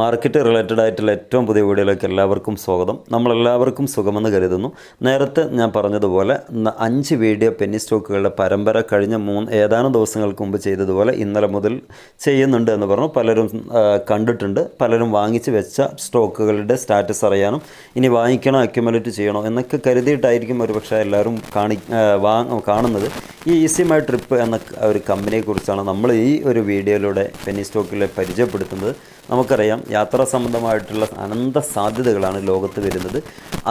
Market related ആയിട്ടുള്ള ഏറ്റവും പുതിയ വീഡിയോയിലേക്ക് എല്ലാവർക്കും സ്വാഗതം. നമ്മളെല്ലാവർക്കും സുഖമെന്ന് കരുതുന്നു. നേരത്തെ ഞാൻ പറഞ്ഞതുപോലെ അഞ്ച് വീഡിയോ പെന്നി സ്റ്റോക്കുകളുടെ പരമ്പര കഴിഞ്ഞ മൂന്ന് ഏതാനും ദിവസങ്ങൾക്ക് മുമ്പ് ചെയ്തതുപോലെ ഇന്നലെ മുതൽ ചെയ്യുന്നുണ്ട് എന്ന് പറഞ്ഞു. പലരും കണ്ടിട്ടുണ്ട്. പലരും വാങ്ങിച്ച് വെച്ച സ്റ്റോക്കുകളുടെ സ്റ്റാറ്റസ് അറിയാനും ഇനി വാങ്ങിക്കണോ അക്യുമുലേറ്റ് ചെയ്യണോ എന്നൊക്കെ കരുതിയിട്ടായിരിക്കും ഒരുപക്ഷെ എല്ലാവരും കാണി കാണുന്നത്. ഈ ഈസി മൈ ട്രിപ്പ് എന്ന ഒരു കമ്പനിയെക്കുറിച്ചാണ് നമ്മൾ ഈ ഒരു വീഡിയോയിലൂടെ പെന്നി സ്റ്റോക്കിലെ പരിചയപ്പെടുത്തുന്നത്. നമുക്കറിയാം യാത്രാ സംബന്ധമായിട്ടുള്ള അനന്ത സാധ്യതകളാണ് ലോകത്ത് വരുന്നത്.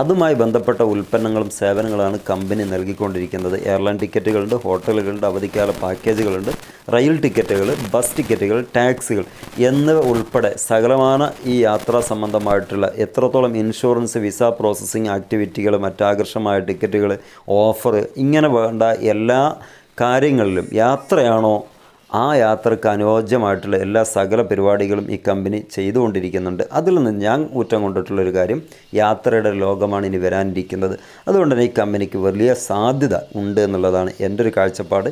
അതുമായി ബന്ധപ്പെട്ട ഉൽപ്പന്നങ്ങളും സേവനങ്ങളാണ് കമ്പനി നൽകിക്കൊണ്ടിരിക്കുന്നത്. എയർലൈൻ ടിക്കറ്റുകളുണ്ട് ഹോട്ടലുകളുണ്ട് അവധിക്കാല പാക്കേജുകളുണ്ട് റെയിൽ ടിക്കറ്റുകൾ ബസ് ടിക്കറ്റുകൾ ടാക്സികൾ എന്നിവ ഉൾപ്പെടെ സകലമാണ് ഈ യാത്രാ സംബന്ധമായിട്ടുള്ള എത്രത്തോളം ഇൻഷുറൻസ് വിസ പ്രോസസ്സിംഗ് ആക്ടിവിറ്റികൾ മറ്റാകർഷമായ ടിക്കറ്റുകൾ ഓഫർ ഇങ്ങനെ വേണ്ട എല്ലാ കാര്യങ്ങളിലും യാത്രയാണോ ആ യാത്രയ്ക്ക് അനുയോജ്യമായിട്ടുള്ള എല്ലാ സകല പരിപാടികളും ഈ കമ്പനി ചെയ്തുകൊണ്ടിരിക്കുന്നുണ്ട്. അതിൽ നിന്ന് ഞാൻ ഊറ്റം കൊണ്ടിട്ടുള്ളൊരു കാര്യം യാത്രയുടെ ലോകമാണ് ഇനി വരാനിരിക്കുന്നത്. അതുകൊണ്ട് തന്നെ ഈ കമ്പനിക്ക് വലിയ സാധ്യത ഉണ്ട് എന്നുള്ളതാണ് എന്റെ ഒരു കാഴ്ചപ്പാട്.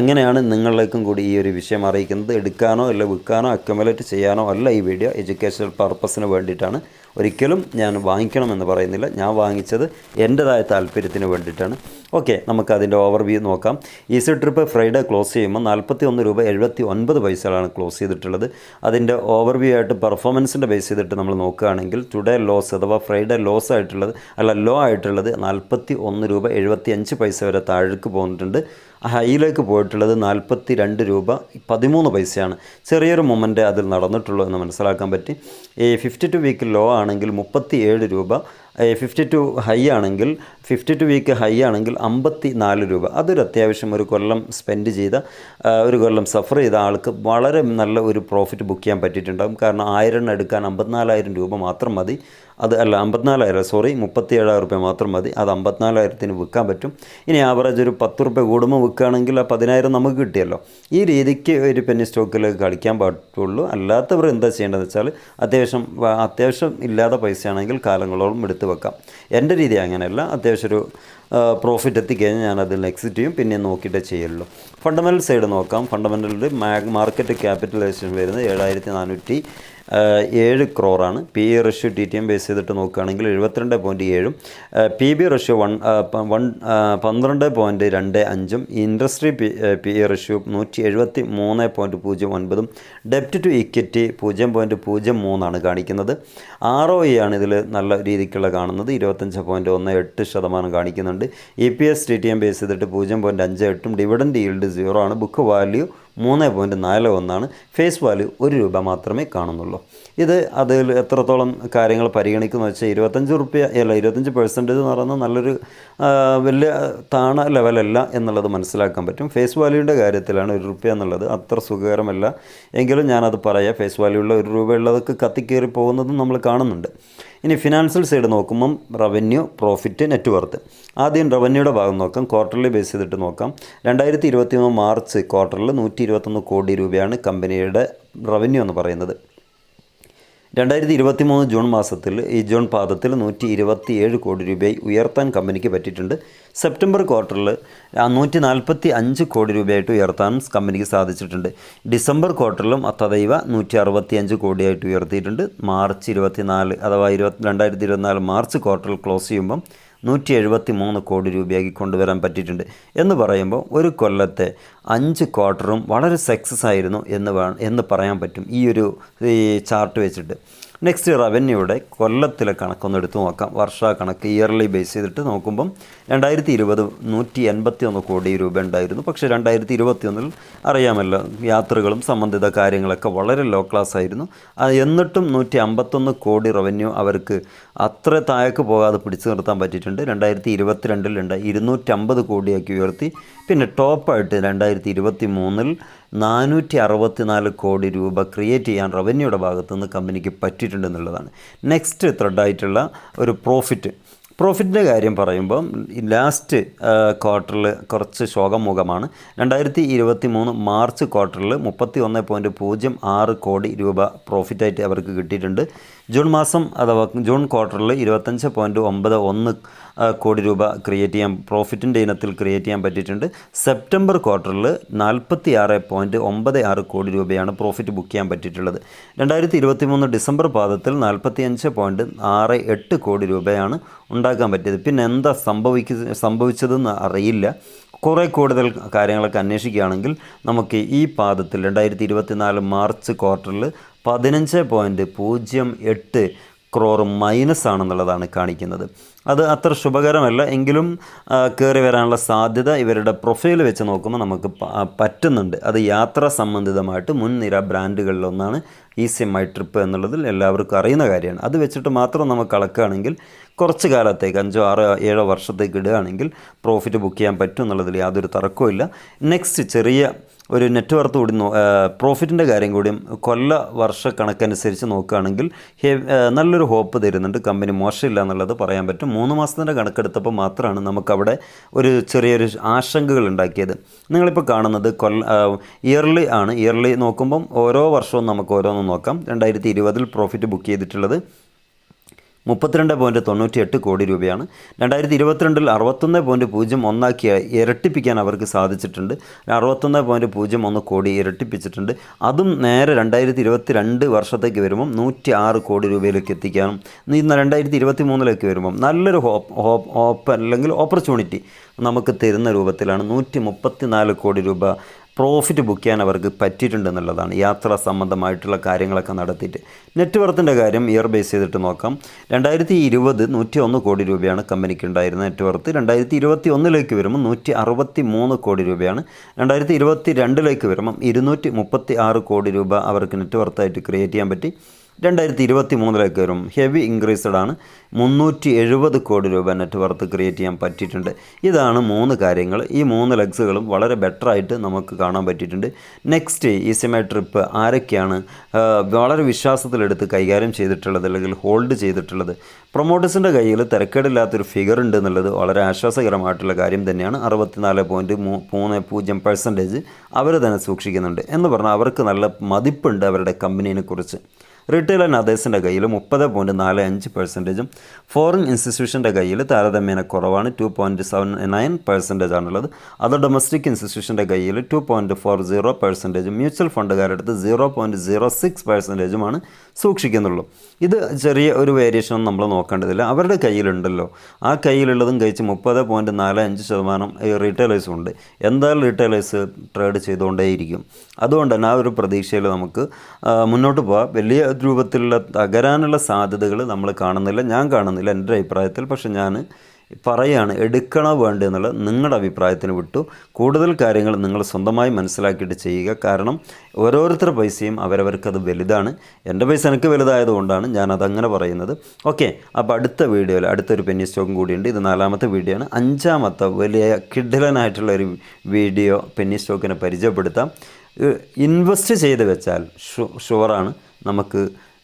അങ്ങനെയാണ് നിങ്ങളിലേക്കും കൂടി ഈ ഒരു വിഷയം അറിയിക്കുന്നത്. എടുക്കാനോ അല്ല വിൽക്കാനോ അക്യുമുലേറ്റ് ചെയ്യാനോ അല്ല ഈ വീഡിയോ എഡ്യൂക്കേഷണൽ പർപ്പസിന് വേണ്ടിയിട്ടാണ്. ഒരിക്കലും ഞാൻ വാങ്ങിക്കണമെന്ന് പറയുന്നില്ല. ഞാൻ വാങ്ങിച്ചത് എന്റെതായ താല്പര്യത്തിന് വേണ്ടിയിട്ടാണ്. ഓക്കെ നമുക്ക് അതിന്റെ ഓവർവ്യൂ നോക്കാം. ഈസി ട്രിപ്പ് ഫ്രൈഡേ ക്ലോസ് ചെയ്യുമ്പോൾ നാൽപ്പത്തി ഒന്ന് രൂപ എഴുപത്തി ഒൻപത് പൈസകളാണ് ക്ലോസ് ചെയ്തിട്ടുള്ളത്. അതിന്റെ ഓവർവ്യൂ ആയിട്ട് പെർഫോമൻസിന്റെ ബേസ് ചെയ്തിട്ട് നമ്മൾ നോക്കുകയാണെങ്കിൽ ടുഡേ ലോസ് അഥവാ ഫ്രൈഡേ ലോസ് ആയിട്ടുള്ളത് അല്ല ലോ ആയിട്ടുള്ളത് നാൽപ്പത്തി ഒന്ന് രൂപ എഴുപത്തി അഞ്ച് പൈസ വരെ താഴേക്ക് പോന്നിട്ടുണ്ട്. ഹൈയിലേക്ക് പോയിട്ടുള്ളത് നാൽപ്പത്തി രണ്ട് രൂപ പതിമൂന്ന് പൈസയാണ്. ചെറിയൊരു മൊമെന്റ് അതിൽ നടന്നിട്ടുള്ളൂ എന്ന് മനസ്സിലാക്കാൻ പറ്റി. ഈ ഫിഫ്റ്റി ടു വീക്ക് ലോ ആണെങ്കിൽ മുപ്പത്തി ഏഴ് രൂപ ഫിഫ്റ്റി ടു ഹൈ ആണെങ്കിൽ ഫിഫ്റ്റി ടു വീക്ക് ഹൈ ആണെങ്കിൽ അമ്പത്തി നാല് രൂപ. അതൊരു അത്യാവശ്യം ഒരു കൊല്ലം സ്പെൻഡ് ചെയ്ത ഒരു കൊല്ലം സഫർ ചെയ്ത ആൾക്ക് വളരെ നല്ല ഒരു പ്രോഫിറ്റ് ബുക്ക് ചെയ്യാൻ പറ്റിയിട്ടുണ്ടാകും കാരണം ആയിരം എടുക്കാൻ അമ്പത്തിനാലായിരം രൂപ മാത്രം മതി. അത് അല്ല അമ്പത്തിനാലായിരം സോറി മുപ്പത്തി ഏഴായിരം റുപ്യ മാത്രം മതി. അത് അമ്പത്തിനാലായിരത്തിന് വിൽക്കാൻ പറ്റും. ഇനി ആവറേജ് ഒരു പത്ത് റുപ്യ കൂടുമ്പോൾ വിൽക്കുകയാണെങ്കിൽ ആ പതിനായിരം നമുക്ക് കിട്ടിയല്ലോ. ഈ രീതിക്ക് ഒരു പെന്നി സ്റ്റോക്കിൽ കളിക്കാൻ പറ്റുള്ളൂ. അല്ലാത്തവർ എന്താ ചെയ്യേണ്ടതെന്ന് വെച്ചാൽ അത്യാവശ്യം അത്യാവശ്യം ഇല്ലാത്ത പൈസയാണെങ്കിൽ കാലങ്ങളോളം എടുത്ത് വെക്കാം. എന്റെ രീതി അങ്ങനെയല്ല. അത്യാവശ്യം ഒരു പ്രോഫിറ്റ് എത്തിക്കഴിഞ്ഞാൽ ഞാൻ അതിൽ എക്സിറ്റ് ചെയ്യും. പിന്നെ നോക്കിയിട്ടേ ചെയ്യുള്ളൂ. ഫണ്ടമെന്റൽ സൈഡ് നോക്കാം. ഫണ്ടമെന്റലിൽ മാർക്കറ്റ് ക്യാപിറ്റലൈസേഷൻ വരുന്നത് ഏഴായിരത്തി നാനൂറ്റി ഏഴ് ക്രോറാണ്. P E ratio T T M base ചെയ്തിട്ട് നോക്കുകയാണെങ്കിൽ എഴുപത്തിരണ്ട് പോയിന്റ് ഏഴും. P B ratio one one പന്ത്രണ്ട് പോയിന്റ് രണ്ട് അഞ്ചും. Industry P P E ratio നൂറ്റി എഴുപത്തി മൂന്ന് പോയിന്റ് പൂജ്യം ഒൻപതും. ഡെപ്റ്റ് ടു ഇക്വിറ്റി പൂജ്യം പോയിന്റ് പൂജ്യം മൂന്നാണ് കാണിക്കുന്നത്. ആർ ഒ ഇ ആണ് ഇതിൽ നല്ല രീതിക്കുള്ള കാണുന്നത്. ഇരുപത്തഞ്ച് പോയിന്റ് ഒന്ന് എട്ട് ശതമാനം കാണിക്കുന്നുണ്ട്. E P S T T M base ചെയ്തിട്ട് പൂജ്യം പോയിന്റ് അഞ്ച് എട്ടും. ഡിവിഡൻഡ് ഈൽഡ് സീറോ ആണ്. ബുക്ക് വാല്യൂ മൂന്ന് പോയിന്റ് നാല് ഒന്നാണ് ഫേസ് വാല്യൂ ഒരു രൂപ മാത്രമേ കാണുന്നുള്ളൂ. ഇത് അതിൽ എത്രത്തോളം കാര്യങ്ങൾ പരിഗണിക്കുന്നു വെച്ചാൽ ഇരുപത്തഞ്ച് റുപ്യ അല്ല ഇരുപത്തഞ്ച് പെർസെന്റേജ് എന്ന് പറയുന്നത് നല്ലൊരു വലിയ താണ ലെവലല്ല എന്നുള്ളത് മനസ്സിലാക്കാൻ പറ്റും. ഫേസ് വാല്യൂന്റെ കാര്യത്തിലാണ് ഒരു റുപ്യ എന്നുള്ളത് അത്ര സുഖകരമല്ല. എങ്കിലും ഞാനത് പറയാം ഫേസ് വാല്യൂ ഉള്ള ഒരു രൂപ ഉള്ളതൊക്കെ കത്തിക്കേറി പോകുന്നതും നമ്മൾ കാണുന്നുണ്ട്. ഇനി ഫിനാൻഷ്യൽ സൈഡ് നോക്കുമ്പം റവന്യൂ പ്രോഫിറ്റ് നെറ്റ് വർത്ത് ആദ്യം റവന്യൂയുടെ ഭാഗം നോക്കാം. ക്വാർട്ടർലി ബേസ് ചെയ്തിട്ട് നോക്കാം. രണ്ടായിരത്തി ഇരുപത്തി മാർച്ച് ക്വാർട്ടറിൽ നൂറ്റി ഇരുപത്തൊന്ന് കോടി രൂപയാണ് കമ്പനിയുടെ റവന്യൂ എന്ന് പറയുന്നത്. രണ്ടായിരത്തി ഇരുപത്തി മൂന്ന് ജൂൺ മാസത്തിൽ ഈ ജൂൺ പാദത്തിൽ നൂറ്റി ഇരുപത്തി ഏഴ് കോടി രൂപയായി ഉയർത്താൻ കമ്പനിക്ക് പറ്റിയിട്ടുണ്ട്. സെപ്റ്റംബർ ക്വാർട്ടറിൽ നൂറ്റി നാൽപ്പത്തി അഞ്ച് കോടി രൂപയായിട്ട് ഉയർത്താനും കമ്പനിക്ക് സാധിച്ചിട്ടുണ്ട്. ഡിസംബർ ക്വാർട്ടറിലും അത്തദൈവ നൂറ്റി അറുപത്തി അഞ്ച് കോടിയായിട്ട് ഉയർത്തിയിട്ടുണ്ട്. മാർച്ച് ഇരുപത്തി നാല് അഥവാ ഇരുപത്തി രണ്ടായിരത്തി ഇരുപത്തിനാല് മാർച്ച് ക്വാർട്ടറിൽ ക്ലോസ് ചെയ്യുമ്പം നൂറ്റി എഴുപത്തി മൂന്ന് കോടി രൂപയാക്കി കൊണ്ടുവരാൻ പറ്റിയിട്ടുണ്ട്. എന്ന് പറയുമ്പോൾ ഒരു കൊല്ലത്തെ അഞ്ച് ക്വാർട്ടറും വളരെ സക്സസ് ആയിരുന്നു എന്ന് വേ എന്ന് പറയാൻ പറ്റും. ഈ ഒരു ഈ ചാർട്ട് വെച്ചിട്ട്. നെക്സ്റ്റ് റവന്യൂയുടെ കൊല്ലത്തിലെ കണക്കൊന്ന് എടുത്തു നോക്കാം. വർഷ കണക്ക് ഇയർലി ബേസ് ചെയ്തിട്ട് നോക്കുമ്പം രണ്ടായിരത്തി ഇരുപത് നൂറ്റി എൺപത്തി ഒന്ന് കോടി രൂപ ഉണ്ടായിരുന്നു. പക്ഷേ രണ്ടായിരത്തി ഇരുപത്തി ഒന്നിൽ അറിയാമല്ലോ യാത്രകളും സംബന്ധിത കാര്യങ്ങളൊക്കെ വളരെ ലോ ക്ലാസ് ആയിരുന്നു. എന്നിട്ടും നൂറ്റി അമ്പത്തൊന്ന് കോടി റവന്യൂ അവർക്ക് അത്ര താഴേക്ക് പോകാതെ പിടിച്ചു നിർത്താൻ പറ്റിയിട്ടുണ്ട്. രണ്ടായിരത്തി ഇരുപത്തിരണ്ടിൽ ഉണ്ട് ഇരുന്നൂറ്റമ്പത് കോടിയാക്കി ഉയർത്തി. പിന്നെ ടോപ്പായിട്ട് രണ്ടായിരത്തി ഇരുപത്തി മൂന്നിൽ നാനൂറ്റി അറുപത്തിനാല് കോടി രൂപ ക്രിയേറ്റ് ചെയ്യാൻ റവന്യൂയുടെ ഭാഗത്തുനിന്ന് കമ്പനിക്ക് പറ്റിയിട്ടുണ്ട് എന്നുള്ളതാണ് നെക്സ്റ്റ് ത്രെഡായിട്ടുള്ള ഒരു പ്രോഫിറ്റ് പ്രോഫിറ്റിന്റെ കാര്യം പറയുമ്പം ലാസ്റ്റ് ക്വാർട്ടറിൽ കുറച്ച് ശോകമുഖമാണ് രണ്ടായിരത്തി ഇരുപത്തി മൂന്ന് മാർച്ച് ക്വാർട്ടറിൽ മുപ്പത്തി ഒന്ന് പോയിന്റ് പൂജ്യം ആറ് കോടി രൂപ പ്രോഫിറ്റായിട്ട് അവർക്ക് കിട്ടിയിട്ടുണ്ട്. ജൂൺ മാസം അഥവാ ജൂൺ ക്വാർട്ടറിൽ ഇരുപത്തഞ്ച് പോയിന്റ് ഒമ്പത് ഒന്ന് കോടി രൂപ ക്രിയേറ്റ് ചെയ്യാൻ പ്രോഫിറ്റിന്റെ ഇനത്തിൽ ക്രിയേറ്റ് ചെയ്യാൻ പറ്റിയിട്ടുണ്ട്. സെപ്റ്റംബർ ക്വാർട്ടറിൽ നാൽപ്പത്തി ആറ് പോയിന്റ് ഒമ്പത് ആറ് കോടി രൂപയാണ് പ്രോഫിറ്റ് ബുക്ക് ചെയ്യാൻ പറ്റിയിട്ടുള്ളത്. രണ്ടായിരത്തി ഇരുപത്തി മൂന്ന് ഡിസംബർ പാദത്തിൽ നാൽപ്പത്തി അഞ്ച് പോയിന്റ് ആറ് എട്ട് കോടി രൂപയാണ് ഉണ്ടാക്കാൻ പറ്റിയത്. പിന്നെ എന്താ സംഭവിക്ക സംഭവിച്ചതെന്ന് അറിയില്ല. കുറേ കൂടുതൽ കാര്യങ്ങളൊക്കെ അന്വേഷിക്കുകയാണെങ്കിൽ നമുക്ക് ഈ പാദത്തിൽ രണ്ടായിരത്തി ഇരുപത്തിനാല് മാർച്ച് ക്വാർട്ടറിൽ പതിനഞ്ച് പോയിന്റ് പൂജ്യം എട്ട് ക്രോർ മൈനസ് ആണെന്നുള്ളതാണ് കാണിക്കുന്നത്. അത് അത്ര ശുഭകരമല്ല. എങ്കിലും കയറി വരാനുള്ള സാധ്യത ഇവരുടെ പ്രൊഫൈൽ വെച്ച് നോക്കുമ്പോൾ നമുക്ക് പറ്റുന്നുണ്ട്. അത് യാത്ര സംബന്ധിതമായിട്ട് മുൻനിര ബ്രാൻഡുകളിലൊന്നാണ് ഈ മൈ ട്രിപ്പ് എന്നുള്ളതിൽ എല്ലാവർക്കും അറിയുന്ന കാര്യമാണ്. അത് വെച്ചിട്ട് മാത്രം നമുക്ക് അളക്കുകയാണെങ്കിൽ കുറച്ച് കാലത്തേക്ക് അഞ്ചോ ആറോ ഏഴോ വർഷത്തേക്ക് ഇടുകയാണെങ്കിൽ പ്രോഫിറ്റ് ബുക്ക് ചെയ്യാൻ പറ്റും എന്നുള്ളതിൽ യാതൊരു തർക്കവും നെക്സ്റ്റ് ചെറിയ ഒരു നെറ്റ്വർത്ത് കൂടി പ്രോഫിറ്റിന്റെ കാര്യം കൂടിയും കൊല്ല വർഷ കണക്കനുസരിച്ച് നോക്കുകയാണെങ്കിൽ നല്ലൊരു ഹോപ്പ് തരുന്നുണ്ട്. കമ്പനി മോശമില്ല എന്നുള്ളത് പറയാൻ പറ്റും. മൂന്ന് മാസത്തിന്റെ കണക്കെടുത്തപ്പോൾ മാത്രമാണ് നമുക്കവിടെ ഒരു ചെറിയൊരു ആശങ്കകൾ ഉണ്ടാക്കിയത്. നിങ്ങളിപ്പോൾ കാണുന്നത് കൊല്ല ഇയർലി ആണ്. ഇയർലി നോക്കുമ്പം ഓരോ വർഷവും നമുക്ക് ഓരോന്നും നോക്കാം. രണ്ടായിരത്തി ഇരുപതിൽ പ്രോഫിറ്റ് ബുക്ക് ചെയ്തിട്ടുള്ളത് മുപ്പത്തിരണ്ട് പോയിന്റ് തൊണ്ണൂറ്റി എട്ട് കോടി രൂപയാണ്. രണ്ടായിരത്തി ഇരുപത്തിരണ്ടിൽ അറുപത്തൊന്ന് പോയിന്റ് പൂജ്യം ഒന്നാക്കി ഇരട്ടിപ്പിക്കാൻ അവർക്ക് സാധിച്ചിട്ടുണ്ട്. അറുപത്തൊന്ന് പോയിന്റ് പൂജ്യം ഒന്ന് കോടി ഇരട്ടിപ്പിച്ചിട്ടുണ്ട്. അതും നേരെ രണ്ടായിരത്തി ഇരുപത്തി രണ്ട് വർഷത്തേക്ക് വരുമ്പം നൂറ്റി ആറ് കോടി രൂപയിലേക്ക് എത്തിക്കാനും ഇന്ന് രണ്ടായിരത്തി ഇരുപത്തി മൂന്നിലേക്ക് വരുമ്പം നല്ലൊരു ഹോപ്പ് ഹോപ്പ് ഹോപ്പ് അല്ലെങ്കിൽ ഓപ്പർച്യൂണിറ്റി നമുക്ക് തരുന്ന രൂപത്തിലാണ് നൂറ്റി മുപ്പത്തി നാല് കോടി രൂപ പ്രോഫിറ്റ് ബുക്ക് ചെയ്യാൻ അവർക്ക് പറ്റിയിട്ടുണ്ട് എന്നുള്ളതാണ് യാത്രാ സംബന്ധമായിട്ടുള്ള കാര്യങ്ങളൊക്കെ നടത്തിയിട്ട്. നെറ്റ് വർത്തിന്റെ കാര്യം ഇയർ ബേസ് ചെയ്തിട്ട് നോക്കാം. രണ്ടായിരത്തി ഇരുപത് നൂറ്റി ഒന്ന് കോടി രൂപയാണ് കമ്പനിക്ക് ഉണ്ടായിരുന്ന നെറ്റ് വർത്ത്. രണ്ടായിരത്തി ഇരുപത്തി ഒന്നിലേക്ക് വരുമ്പോൾ നൂറ്റി അറുപത്തി മൂന്ന് കോടി രൂപയാണ്. രണ്ടായിരത്തി ഇരുപത്തി രണ്ടിലേക്ക് വരുമ്പം ഇരുന്നൂറ്റി മുപ്പത്തി ആറ് കോടി രൂപ അവർക്ക് നെറ്റ് വർത്തായിട്ട് ക്രിയേറ്റ് ചെയ്യാൻ പറ്റി. രണ്ടായിരത്തി ഇരുപത്തി മൂന്നിലേക്ക് വരും ഹെവി ഇൻക്രീസ്ഡ് ആണ്. മുന്നൂറ്റി എഴുപത് കോടി രൂപ നെറ്റ് വർത്ത് ക്രിയേറ്റ് ചെയ്യാൻ പറ്റിയിട്ടുണ്ട്. ഇതാണ് മൂന്ന് കാര്യങ്ങൾ. ഈ മൂന്ന് ലെഗ്സുകളും വളരെ ബെറ്ററായിട്ട് നമുക്ക് കാണാൻ പറ്റിയിട്ടുണ്ട്. നെക്സ്റ്റ് ഈ സെമൈ ട്രിപ്പ് ആരൊക്കെയാണ് വളരെ വിശ്വാസത്തിലെടുത്ത് കൈകാര്യം ചെയ്തിട്ടുള്ളത് അല്ലെങ്കിൽ ഹോൾഡ് ചെയ്തിട്ടുള്ളത്? പ്രൊമോട്ടേഴ്സിന്റെ കയ്യിൽ തിരക്കേടില്ലാത്തൊരു ഫിഗർ ഉണ്ട് എന്നുള്ളത് വളരെ ആശ്വാസകരമായിട്ടുള്ള കാര്യം തന്നെയാണ്. അറുപത്തിനാല് പോയിന്റ് മൂന്ന് പൂജ്യം പെർസെന്റേജ് അവർ തന്നെ സൂക്ഷിക്കുന്നുണ്ട്. എന്ന് പറഞ്ഞാൽ അവർക്ക് നല്ല മതിപ്പുണ്ട് അവരുടെ കമ്പനീനെ കുറിച്ച്. റീറ്റെയിൽ ആൻഡ് അതേഴ്സിന്റെ കയ്യിൽ മുപ്പത് പോയിന്റ് നാല് അഞ്ച് പെർസെന്റേജും ഫോറിൻ ഇൻസ്റ്റിറ്റ്യൂഷന്റെ കയ്യിൽ താരതമ്യേന കുറവാണ്. Two point seven nine percentage ആണുള്ളത്. അത് ഡൊമസ്റ്റിക് ഇൻസ്റ്റിറ്റ്യൂഷന്റെ കയ്യിൽ ടു പോയിന്റ് ഫോർ സീറോ പെർസെന്റേജും മ്യൂച്വൽ ഫണ്ടുകാരുടെ അടുത്ത് സീറോ പോയിന്റ് സീറോ സിക്സ് പെർസെന്റേജുമാണ് സൂക്ഷിക്കുന്നുള്ളൂ. ഇത് ചെറിയ ഒരു വേരിയേഷൻ ഒന്നും നമ്മൾ നോക്കേണ്ടതില്ല. അവരുടെ കയ്യിലുണ്ടല്ലോ. ആ കയ്യിലുള്ളതും കഴിച്ച് മുപ്പത് പോയിന്റ് നാല് അഞ്ച് ശതമാനം റീറ്റെയിലേഴ്സും ഉണ്ട്. എന്തായാലും റീറ്റെയിലേഴ്സ് ട്രേഡ് ചെയ്തുകൊണ്ടേയിരിക്കും. അതുകൊണ്ട് തന്നെ ആ ഒരു പ്രതീക്ഷയിൽ നമുക്ക് മുന്നോട്ട് പോകാം വലിയ രൂപത്തിലുള്ള തകരാനുള്ള സാധ്യതകൾ നമ്മൾ കാണുന്നില്ല. ഞാൻ കാണുന്നില്ല. എന്റെ അഭിപ്രായത്തിൽ. പക്ഷെ ഞാൻ പറയാണ് എടുക്കണോ വേണ്ടോ എന്നുള്ളത് നിങ്ങളുടെ അഭിപ്രായത്തിന് വിട്ടു. കൂടുതൽ കാര്യങ്ങൾ നിങ്ങൾ സ്വന്തമായി മനസ്സിലാക്കിയിട്ട് ചെയ്യുക. കാരണം ഓരോരുത്തരുടെ പൈസയും അവരവർക്കത് വലുതാണ്. എന്റെ പൈസ എനിക്ക് വലുതായതുകൊണ്ടാണ് ഞാൻ അതങ്ങനെ പറയുന്നത്. ഓക്കെ അപ്പോൾ അടുത്ത വീഡിയോയിൽ അടുത്തൊരു പെന്നി സ്റ്റോക്കും കൂടിയുണ്ട്. ഇത് നാലാമത്തെ വീഡിയോ ആണ്. അഞ്ചാമത്തെ വലിയ കിഡിലനായിട്ടുള്ള ഒരു വീഡിയോ പെന്നി സ്റ്റോക്കിനെ പരിചയപ്പെടുത്താം. ഇൻവെസ്റ്റ് ചെയ്ത് വെച്ചാൽ ഷുവറാണ് നമുക്ക്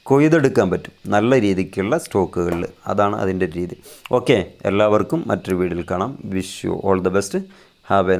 കൊയ്തെടുക്കാൻ പറ്റും. നല്ല രീതിക്കുള്ള സ്റ്റോക്കുകളിൽ. അതാണ് അതിന്റെ രീതി. ഓക്കെ എല്ലാവർക്കും മറ്റൊരു വീഡിയോയിൽ കാണാം. Wish you all the best have a